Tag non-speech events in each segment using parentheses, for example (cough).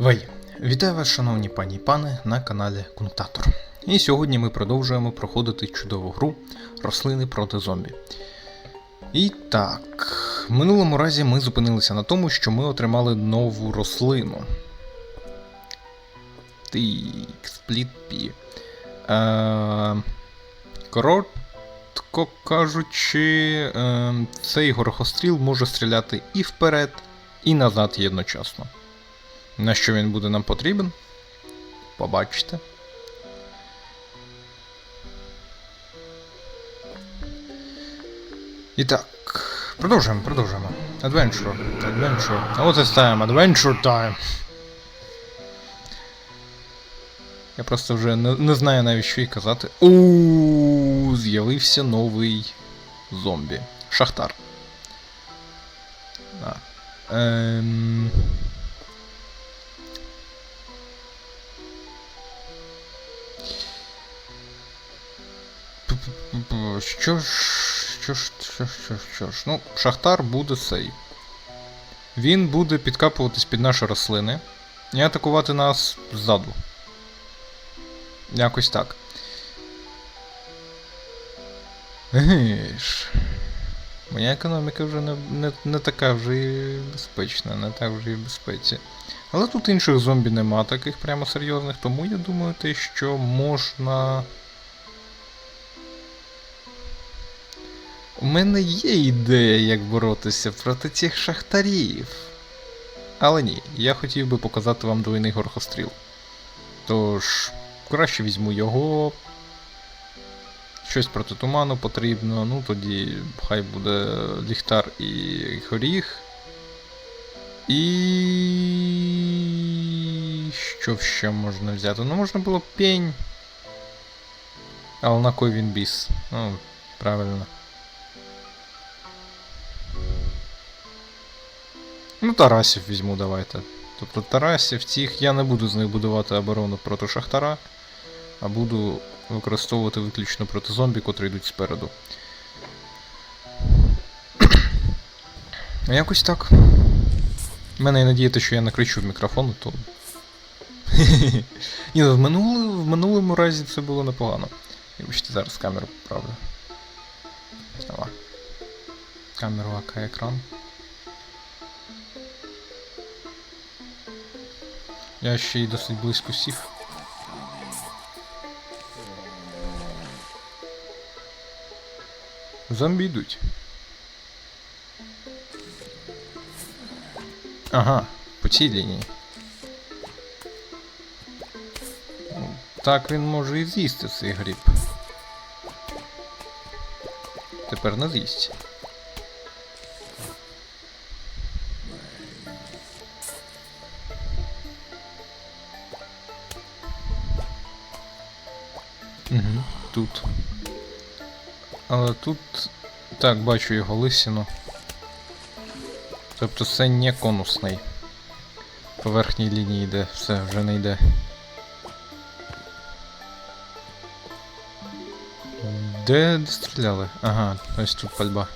Вей, вітаю вас, шановні пані і пани, на каналі Кунктатор. І сьогодні ми продовжуємо проходити чудову гру Рослини проти зомбі. І так, в минулому разі ми зупинилися на тому, що ми отримали нову рослину. Тик, спліт-пі. Е, коротко кажучи, е, цей горохостріл може стріляти і вперед, і назад єдночасно. На що він буде нам потрібен? Побачите. І так, продовжуємо, продовжуємо. Adventure, adventure. What is time? Adventure time. Я просто вже не, не знаю навіть що й казати. У з'явився новий зомбі. Шахтар. А. Ем... Що ж, що ж, що ж, що ж, що ж. Ну, Шахтар буде цей. Він буде підкапуватись під наші рослини і атакувати нас ззаду. Якось так. Еге ж. Моя економіка вже не, не, не така вже і безпечна, не так вже і в безпеці. Але тут інших зомбі нема таких прямо серйозних, тому я думаю, те, що можна. У мене є ідея, як боротися проти цих шахтарів. Але ні, я хотів би показати вам двойний горхостріл. Тож, краще візьму його. Щось проти туману потрібно, ну тоді хай буде ліхтар і горіх. І. Що ще можна взяти? Ну можна було пень. Але на кой він біс? Ну, правильно. Ну, Тарасів візьму, давайте. Тобто Тарасів цих я не буду з них будувати оборону проти Шахтара, а буду використовувати виключно проти зомбі, котрі йдуть спереду. Ну, Якось так. У мене є надія, що я накричу в мікрофон, то. (laughs) Ні, ну, в, минуле, в минулому разі це було непогано. Вибачте, зараз камеру поправлю. Камеру АК екран. Я ще й досить близько сів. Зомбі йдуть. Ага, по цій лінії. Ну, Так він може і з'їсти цей гриб. Тепер не з'їсть. Угу, тут. Але тут. Так, бачу його лисину. Тобто це не конусний. По верхній лінії йде, все, вже не йде. Де, де стріляли? Ага, ось тут пальба.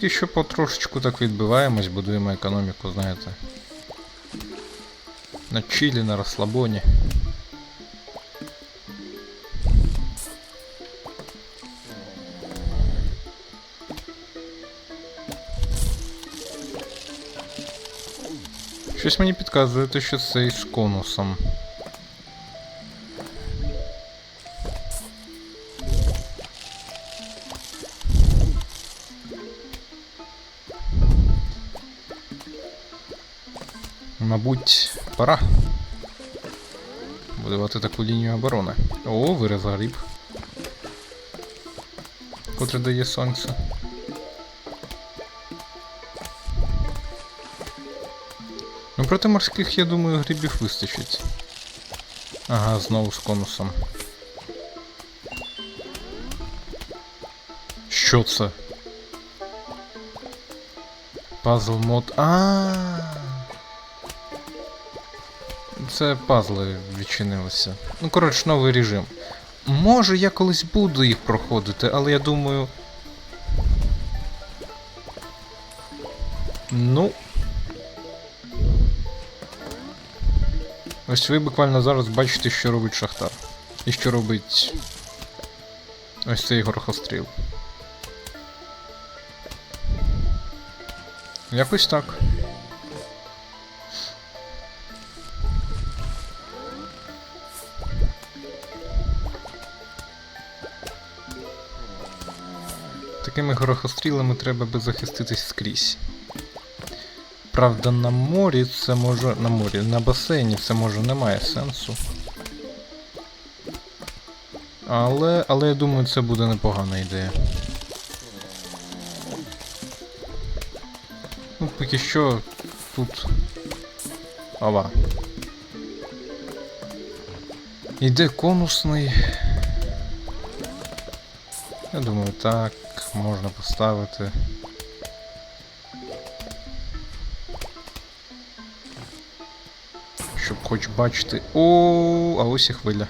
Поки що потрошечку так відбиваємось, будуємо економіку, знаєте. На чилі, на розслабоні. Щось мені підказує, що це із конусом. Мабуть, пора будувати таку лінію оборони. О, вираз гриб. Котре дає сонце. Ну, проти морських, я думаю, грибів вистачить. Ага, знову з конусом. Що це? Пазл мод. А. Це пазли відчинилися. Ну, коротше, новий режим. Може, я колись буду їх проходити, але я думаю. Ну. Ось ви буквально зараз бачите, що робить Шахтар. І що робить. Ось цей горохостріл. Якось так. Такими горохострілами треба би захиститись скрізь. Правда, на морі це може. На морі, на басейні це може немає сенсу. Але. але я думаю, це буде непогана ідея. Ну, поки що тут. Ова. Іде конусний. Я думаю, так можна поставити. Щоб хоч бачити. О, а ось і хвиля.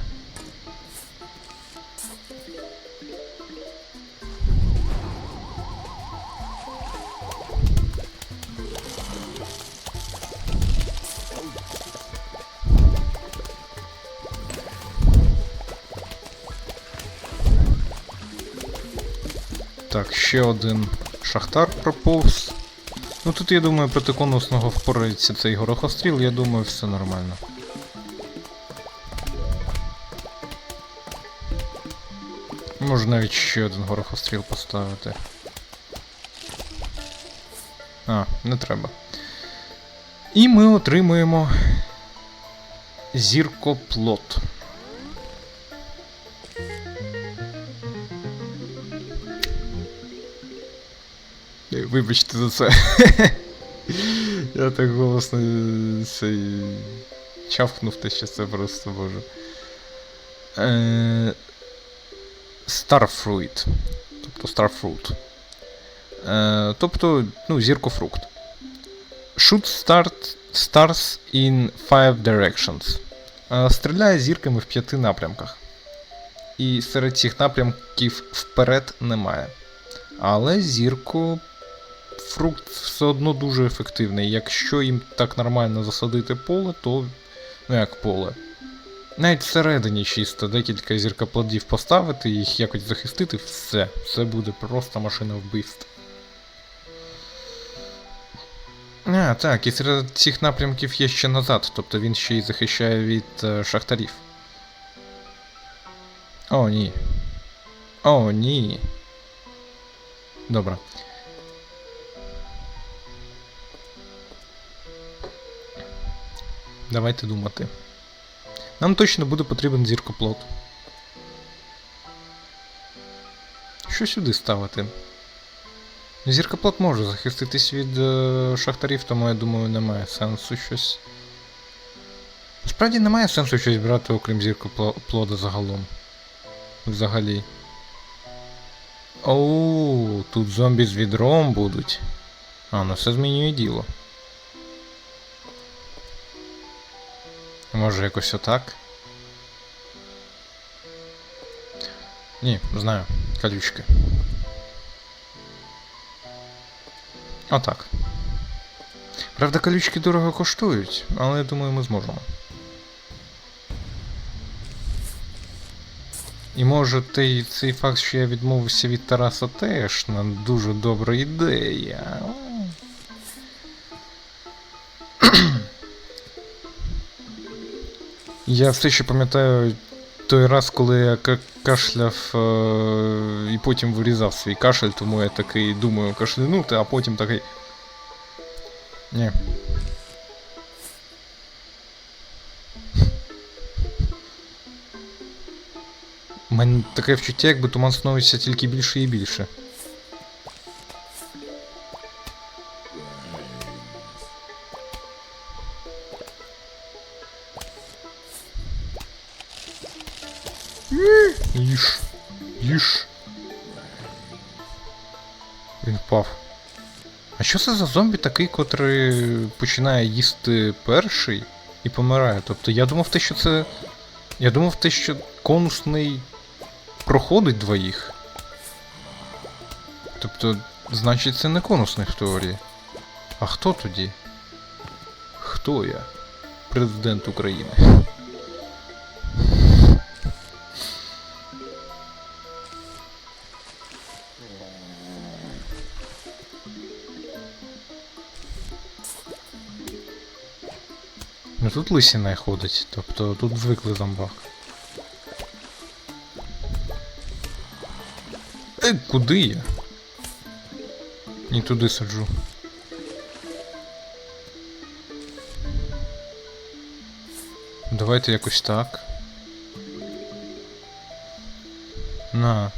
Так, ще один шахтар проповз. Ну тут, я думаю, проти конусного впорається цей горохостріл, я думаю, все нормально. Можна навіть ще один горохостріл поставити. А, не треба. І ми отримуємо зіркоплот. Вибачте за це. Я так голосно цей чавкнув те, що це просто боже. Е, Starfruit. Тобто Starfruit. Е, тобто, ну, зіркофрукт. Shoot start stars in five directions. Е, Стріляє зірками в п'яти напрямках. І серед цих напрямків вперед немає. Але зірку фрукт все одно дуже ефективний. Якщо їм так нормально засадити поле, то. Ну як поле. Навіть всередині чисто декілька зіркоплодів поставити, їх якось захистити, все. Це буде просто машина вбивств. А, так, і серед цих напрямків є ще назад, тобто він ще й захищає від е, шахтарів. О, ні. О, ні. Добре. Давайте думати. Нам точно буде потрібен зіркоплот. Що сюди ставити? Зіркоплот може захиститись від е, шахтарів, тому я думаю, немає сенсу щось. Насправді немає сенсу щось брати, окрім зіркоплода загалом. Взагалі. Оу, тут зомбі з відром будуть. А, ну все змінює діло. Може якось отак? Ні, знаю. Колючки. Отак. Правда, колючки дорого коштують, але я думаю, ми зможемо. І може цей факт, що я відмовився від Тараса теж на дуже добра ідея. Я все ще пам'ятаю той раз, коли я ка- кашляв е- і потім вирізав свій кашель, тому я такий думаю кашлянути, а потім такий. Ні. У мене таке вчуття, якби туман становиться тільки більше і більше. Він впав. А що це за зомбі такий, котрий починає їсти перший? і помирає. Тобто я думав те, що це. Я думав те, що конусний проходить двоїх. Тобто, значить, це не конусний в теорії. А хто тоді? Хто я? Президент України. Тут лисіна ходить, тобто тут звикли зомбак. Е, куди я? Не туди саджу. Давайте якось так. На.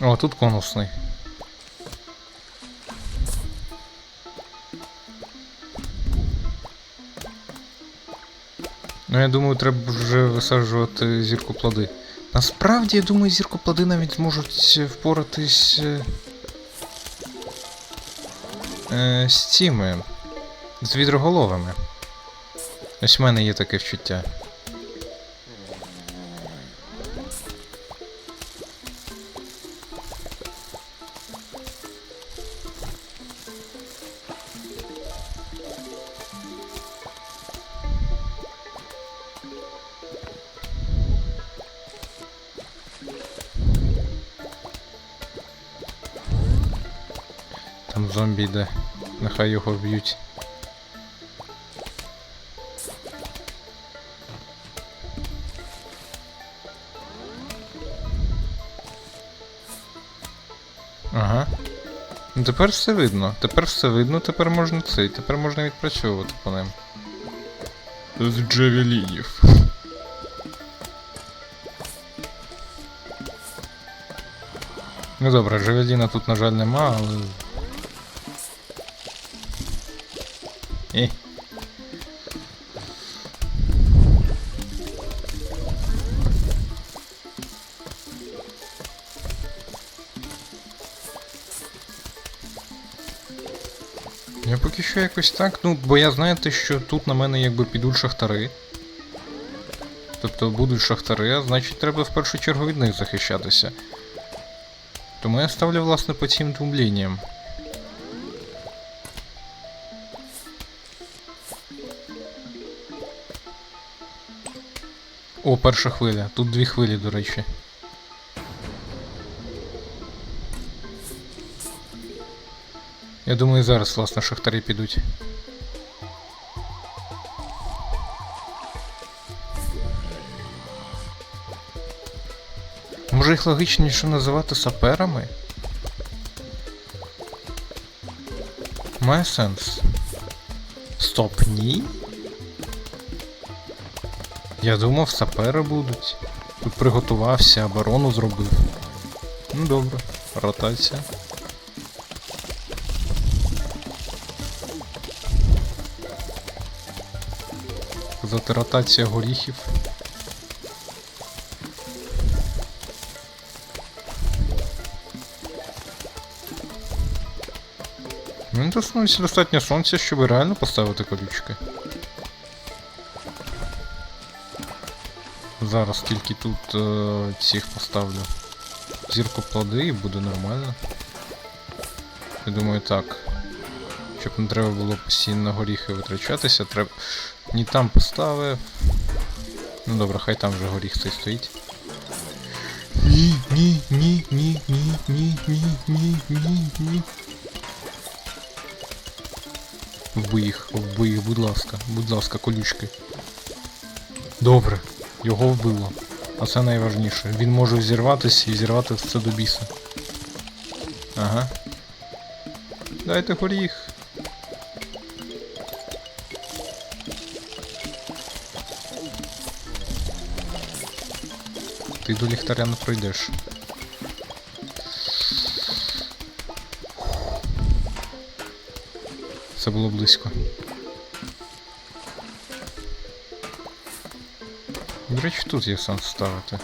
О, тут конусний. Ну, я думаю, треба вже висаджувати зірку плоди. Насправді, я думаю, зірку плоди навіть можуть впоратись е, е, з цими. З відроголовими. Ось в мене є таке вчуття. Зомбі йде. Нехай його вб'ють. Ага. Ну тепер все видно. Тепер все видно, тепер можна цей, тепер можна відпрацьовувати по ним. З джавелінів. Ну добре, джавеліна тут, на жаль, нема, але. Я поки що якось так, ну, бо я знаєте, що тут на мене якби підуть шахтари. Тобто будуть шахтари, а значить треба в першу чергу від них захищатися. Тому я ставлю, власне, по цим двом лініям. О, перша хвиля. Тут дві хвилі, до речі. Я думаю, зараз, власне, шахтарі підуть. Може їх логічніше називати саперами? Має сенс. Стоп, ні? Я думав, сапери будуть. Тут приготувався, оборону зробив. Ну добре, ротація. Казати ротація горіхів. Мені достатньо сонця, щоб реально поставити колючки. Зараз тільки тут е, цих поставлю. Зірку плоди і буде нормально. Я думаю так. Щоб не треба було постійно на горіхи витрачатися, треба. Ні там поставив. Ну добре, хай там вже горіх цей стоїть. Ні, ні, ні, ні, ні, ні, ні, ні, ні, ні. Вбий їх, вбий їх, будь ласка, будь ласка, колючки. Добре, його вбило. А це найважніше. Він може взірватися і зірвати все до біса. Ага. Дайте горіх. Ти до ліхтаря не пройдеш. Це було близько. До речі, тут є сенс ставити.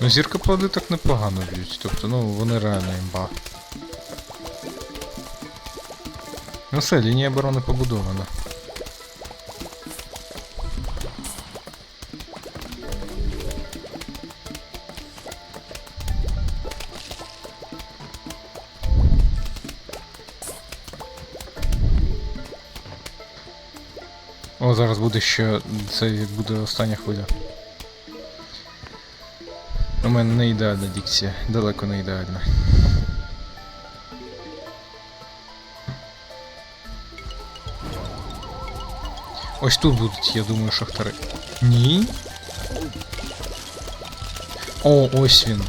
Ну зірка плоди так непогано б'ють, тобто ну вони реально імба. Ну все, лінія оборони побудована. Буде ще. Це буде остання хвиля. У мене не ідеальна дикція, далеко не ідеальна. Ось тут будуть, я думаю, шахтари. Ні. О, ось він.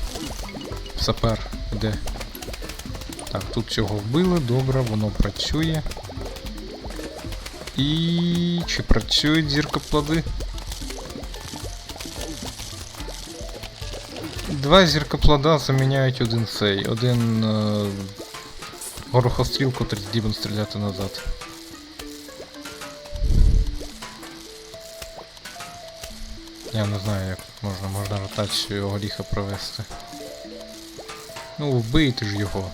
Сапер. Де? Так, тут цього вбили, добре, воно працює. І чи працюють зіркоплоди? Два зіркоплода заміняють один цей, один е, горохостріл, котрий здібен стріляти назад. Я не знаю, як можна, можна ротацію горіха провести. Ну, вбийте ж його.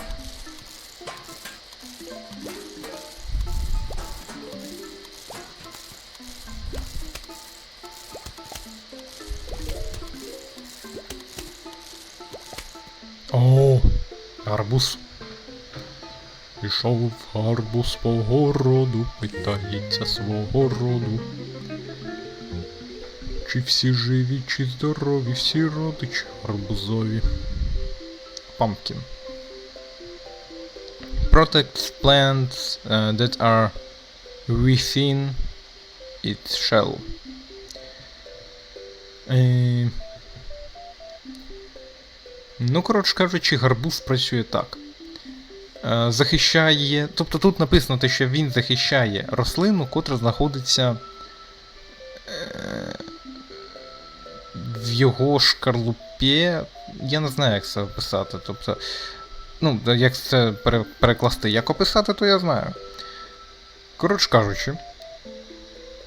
О, гарбуз. Пішов гарбуз по городу, питається свого роду. Чи всі живі, чи здорові, всі родичі гарбузові. Pumpkin. Protects plants uh, that are within its shell. Е, Ну, коротше кажучи, гарбуз працює так. Е, захищає. Тобто тут написано те, що він захищає рослину, котра знаходиться е, в його шкарлупі. Я не знаю, як це описати. Тобто, ну, як це перекласти, як описати, то я знаю. Коротше кажучи,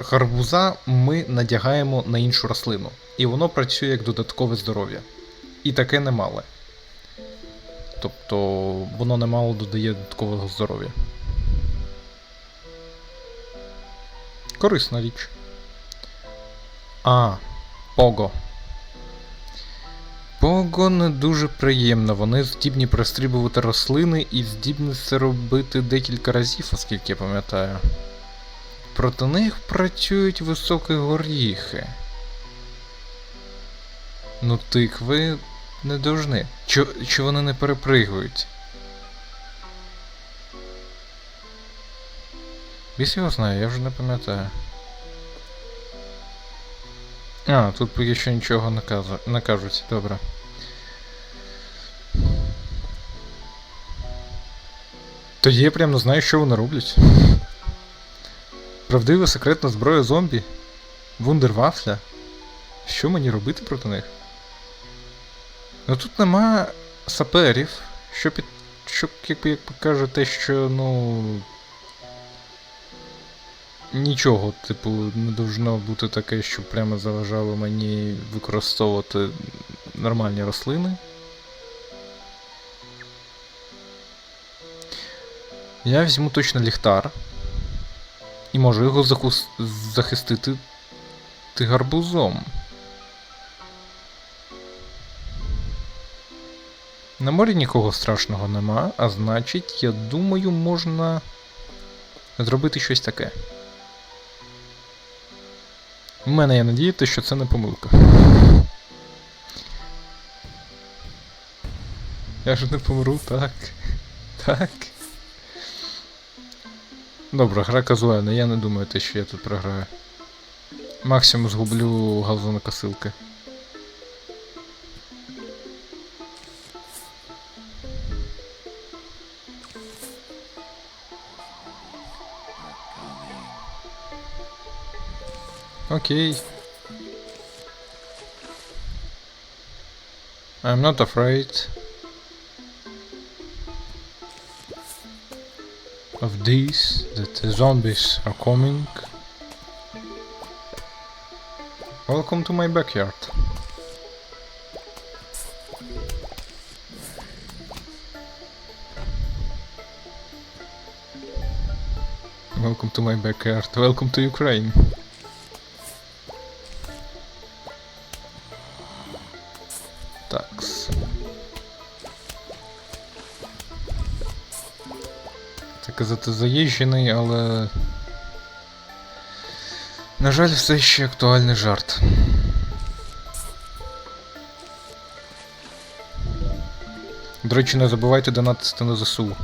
гарбуза ми надягаємо на іншу рослину, і воно працює як додаткове здоров'я. І таке немале. Тобто воно немало додає додаткового здоров'я. Корисна річ. А, Пого. Пого не дуже приємно. Вони здібні пристрібувати рослини і здібні це робити декілька разів, оскільки я пам'ятаю. Проти них працюють високі горіхи. Ну тикви не должны. Чи, чи вони не перепригують? Біс його знає, я вже не пам'ятаю. А, тут поки що нічого не, каза... не кажуть, добре. Тоді я прям не знаю, що вони роблять. Правдива секретна зброя зомбі? Вундервафля? Що мені робити проти них? Ну тут нема саперів, що під. Що, як, як каже те, що, ну. Нічого, типу, не должно бути таке, що прямо заважало мені використовувати нормальні рослини. Я візьму точно ліхтар. І можу його захус... захистити ти гарбузом. На морі нікого страшного нема, а значить, я думаю, можна зробити щось таке. У мене є надія, що це не помилка. Я ж не помру, так. Так. Добре, гра казуальна, я не думаю, те, що я тут програю. Максимум згублю газонокосилки. Okay. I'm not afraid of these, that the zombies are coming. Welcome to my backyard. Welcome to my backyard, welcome to Ukraine. Казати заїжджений, але. На жаль, все ще актуальний жарт. До речі, не забувайте донатити на ЗСУ.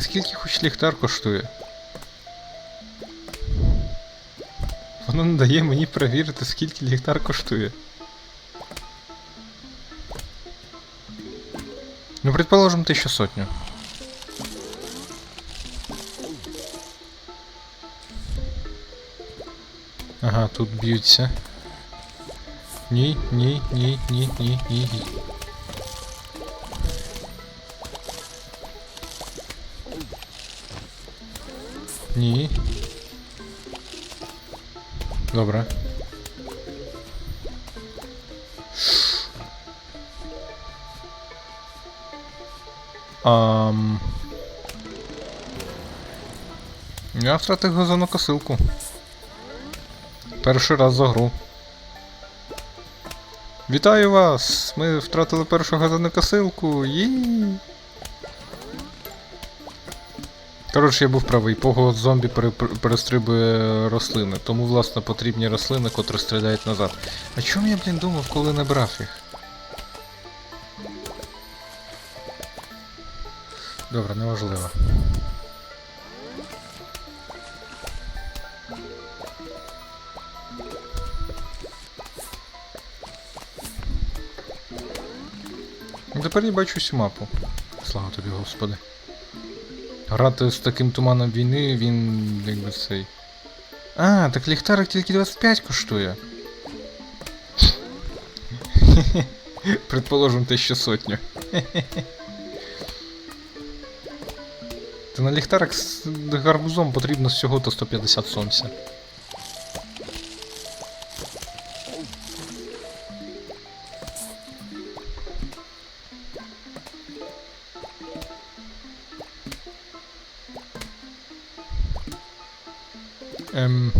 А скільки хоч ліхтар коштує? Воно не дає мені перевірити, скільки ліхтар коштує. Ну, предположим, тисячу сотню. Ага, тут б'ються. Ні, ні, ні, ні, ні, ні, ні. Ні. Добре. Ам... Я втратив газонокосилку. Перший раз за гру. Вітаю вас! Ми втратили першу газонокосилку. Їй. Коротше, я був правий, пого зомбі пере- пере- перестрибує рослини, тому власне потрібні рослини, котрі стріляють назад. А чому я, блін, думав, коли не брав їх? Добре, неважливо. Тепер я бачу всю мапу. Слава тобі, господи. Грати з таким туманом війни, він якби цей. А, так ліхтарик тільки 25 коштує. (laughs) Предположим, те ще сотню. (laughs) Та на ліхтарик з гарбузом потрібно всього то 150 сонця. Ем...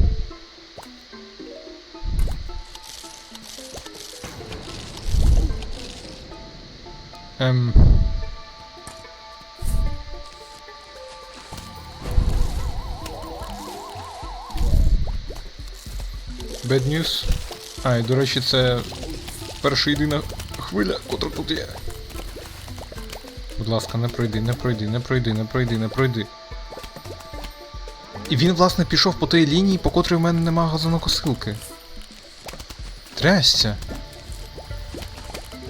Ем... Bad News. А, і до речі, це перша єдина хвиля, котра тут є. Будь ласка, не пройди, не пройди, не пройди, не пройди, не пройди. І він, власне, пішов по тій лінії, по котрій в мене нема газонокосилки. Трясся.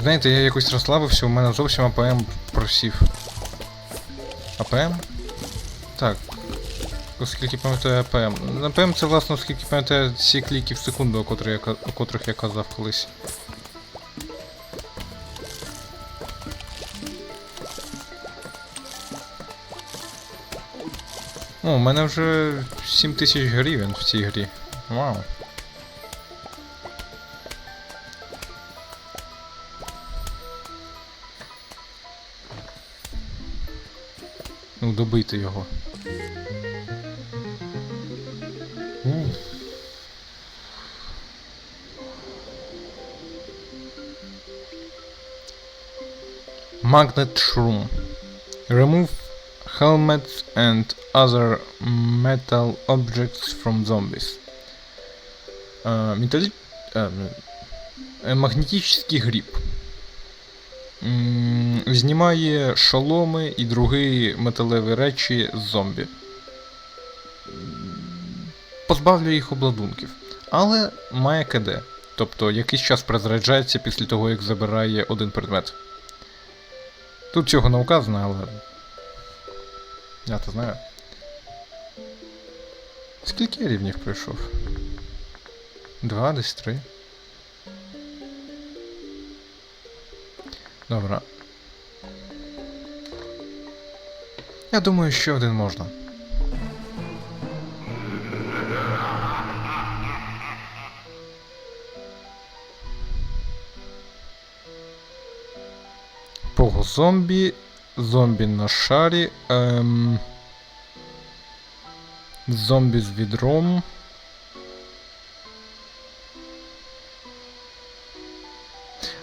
Знаєте, я якось розслабився, у мене зовсім АПМ просів. АПМ? Так. Оскільки пам'ятаю АПМ. АПМ це власне, оскільки пам'ятаю ці кліки в секунду, о, котрі я, о котрих я казав колись. О, у мене вже 7 тисяч гривень в цій грі. Вау. Ну, добити його. Уф. Magnet Shroom. Remove helmets and other metal objects from zombies. Е, металі... е, е, магнетичний гріб. Знімає шоломи і другі металеві речі з зомбі. Позбавлює їх обладунків. Але має КД. Тобто якийсь час перезаряджається після того, як забирає один предмет. Тут цього не указано, але. Я то знаю. Скільки рівнів пройшов? Два, десь три. Добре. Я думаю, ще один можна. Пого зомбі. Зомбі на шарі. Ем... Зомбі з відром.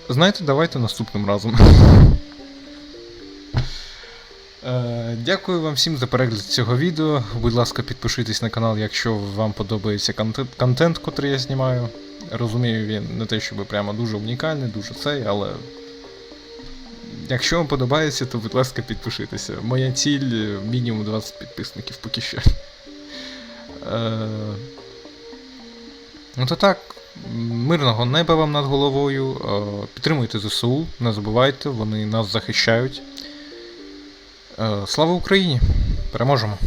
Знаєте, давайте наступним разом. Е, Дякую вам всім за перегляд цього відео. Будь ласка, підпишитесь на канал, якщо вам подобається контент, контент котрий я знімаю. Розумію, він не те, щоб прямо дуже унікальний, дуже цей, але. Якщо вам подобається, то будь ласка, підпишитеся. Моя ціль е, мінімум 20 підписників поки що. Е, Ну то так, мирного неба вам над головою. е, Підтримуйте ЗСУ, не забувайте, вони нас захищають. Слава Україні! Переможемо!